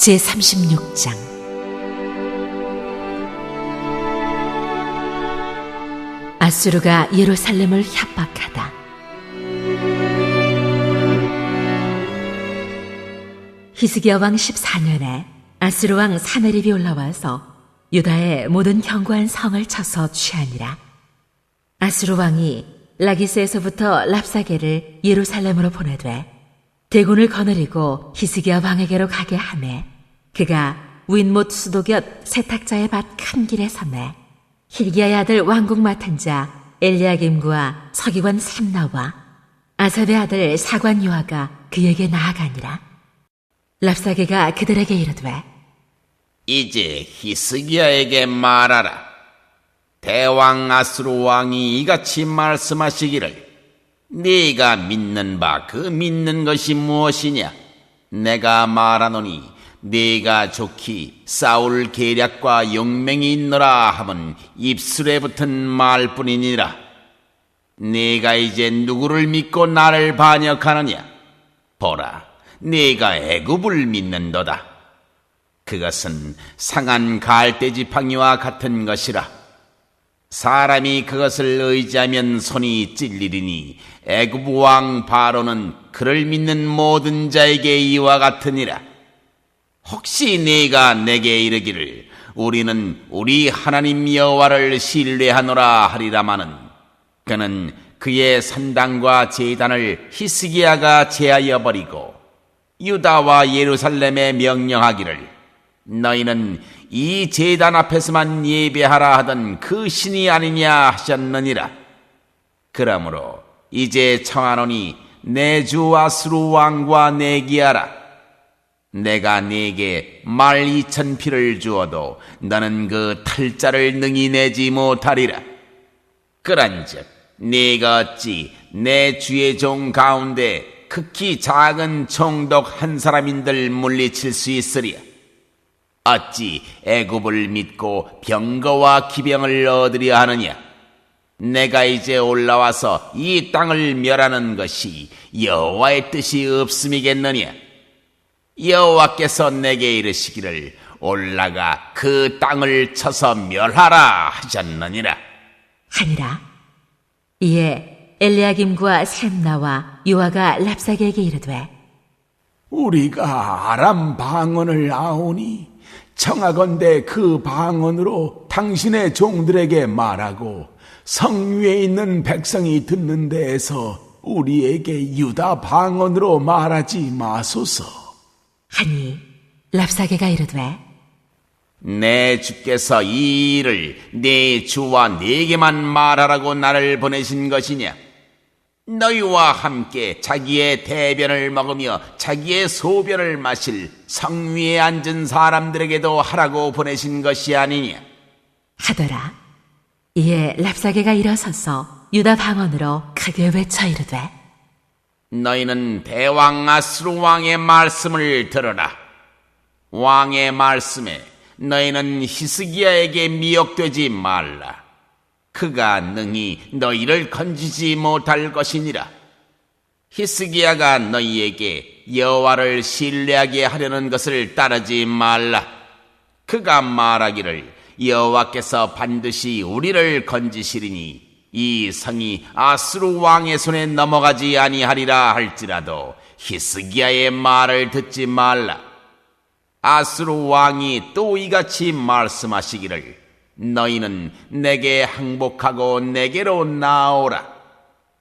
제36장 아수르가 예루살렘을 협박하다. 히스기야 왕 14년에 아수르 왕 사메립이 올라와서 유다의 모든 견고한 성을 쳐서 취하니라. 아수르 왕이 라기스에서부터 랍사게를 예루살렘으로 보내되 대군을 거느리고 히스기야 왕에게로 가게 하매 그가 윈못 수도 곁 세탁자의 밭 큰 길에 섰네. 힐기야의 아들 왕국 맡은 자 엘리야김과 서기관 샘나와 아삽의 아들 사관 요아가 그에게 나아가니라. 랍사게가 그들에게 이르되 이제 히스기야에게 말하라. 대왕 아수르 왕이 이같이 말씀하시기를 네가 믿는 바 그 믿는 것이 무엇이냐? 내가 말하노니 네가 좋기 싸울 계략과 용맹이 있노라 하면 입술에 붙은 말뿐이니라. 네가 이제 누구를 믿고 나를 반역하느냐? 보라, 네가 애굽을 믿는도다. 그것은 상한 갈대 지팡이와 같은 것이라. 사람이 그것을 의지하면 손이 찔리리니 애굽 왕 바로는 그를 믿는 모든 자에게 이와 같으니라. 혹시 네가 내게 이르기를 우리는 우리 하나님 여호와를 신뢰하노라 하리라마는 그는 그의 산당과 제단을 히스기야가 제하여 버리고 유다와 예루살렘에 명령하기를 너희는 이 제단 앞에서만 예배하라 하던 그 신이 아니냐 하셨느니라. 그러므로 이제 청하노니 내 주 아수르 왕과 내기하라. 내가 네게 말 이천 피를 주어도 너는 그 탈자를 능히 내지 못하리라. 그런즉 네가 어찌 내 주의 종 가운데 극히 작은 총독 한 사람인들 물리칠 수 있으랴. 어찌 애굽을 믿고 병거와 기병을 얻으려 하느냐? 내가 이제 올라와서 이 땅을 멸하는 것이 여호와의 뜻이 없음이겠느냐? 여호와께서 내게 이르시기를 올라가 그 땅을 쳐서 멸하라 하셨느니라. 하니라. 이에 엘리야김과 샘나와 요아가 랍사게에게 이르되 우리가 아람 방언을 아오니 청하건대 그 방언으로 당신의 종들에게 말하고 성 위에 있는 백성이 듣는 데에서 우리에게 유다 방언으로 말하지 마소서. 하니 랍사게가 이르되 내 주께서 이 일을 내 주와 내게만 말하라고 나를 보내신 것이냐? 너희와 함께 자기의 대변을 먹으며 자기의 소변을 마실 성 위에 앉은 사람들에게도 하라고 보내신 것이 아니냐? 하더라. 이에 랍사게가 일어서서 유다 방언으로 크게 외쳐 이르되 너희는 대왕 아스루 왕의 말씀을 들어라. 왕의 말씀에 너희는 히스기야에게 미혹되지 말라. 그가 능히 너희를 건지지 못할 것이니라. 히스기야가 너희에게 여호와를 신뢰하게 하려는 것을 따르지 말라. 그가 말하기를 여호와께서 반드시 우리를 건지시리니 이 성이 아스루 왕의 손에 넘어가지 아니하리라 할지라도 히스기야의 말을 듣지 말라. 아스루 왕이 또 이같이 말씀하시기를 너희는 내게 항복하고 내게로 나오라.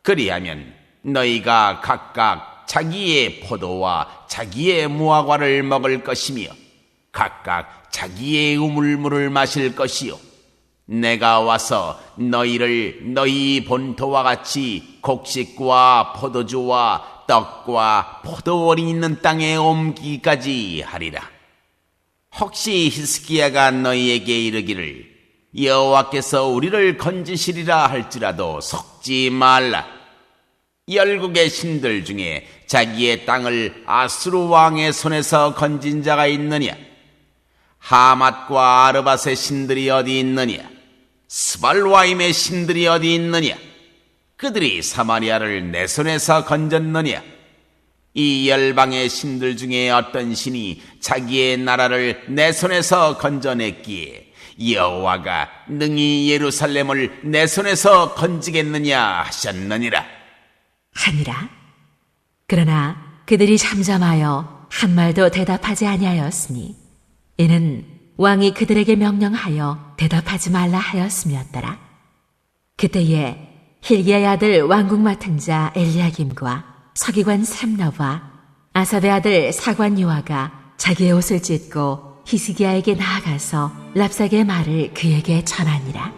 그리하면 너희가 각각 자기의 포도와 자기의 무화과를 먹을 것이며 각각 자기의 우물물을 마실 것이요. 내가 와서 너희를 너희 본토와 같이 곡식과 포도주와 떡과 포도원이 있는 땅에 옮기기까지 하리라. 혹시 히스기야가 너희에게 이르기를 여호와께서 우리를 건지시리라 할지라도 속지 말라. 열국의 신들 중에 자기의 땅을 아수르 왕의 손에서 건진 자가 있느냐? 하맛과 아르밧의 신들이 어디 있느냐? 스발와임의 신들이 어디 있느냐? 그들이 사마리아를 내 손에서 건졌느냐? 이 열방의 신들 중에 어떤 신이 자기의 나라를 내 손에서 건져냈기에 여호와가 능히 예루살렘을 내 손에서 건지겠느냐 하셨느니라. 하니라. 그러나 그들이 잠잠하여 한 말도 대답하지 아니하였으니 이는 왕이 그들에게 명령하여 대답하지 말라 하였음이었더라. 그때에 힐기야의 아들 왕궁 맡은 자 엘리야김과 서기관 샘나와 아사베 아들 사관 요아가 자기의 옷을 찢고 히스기야에게 나아가서 랍삭의 말을 그에게 전하니라.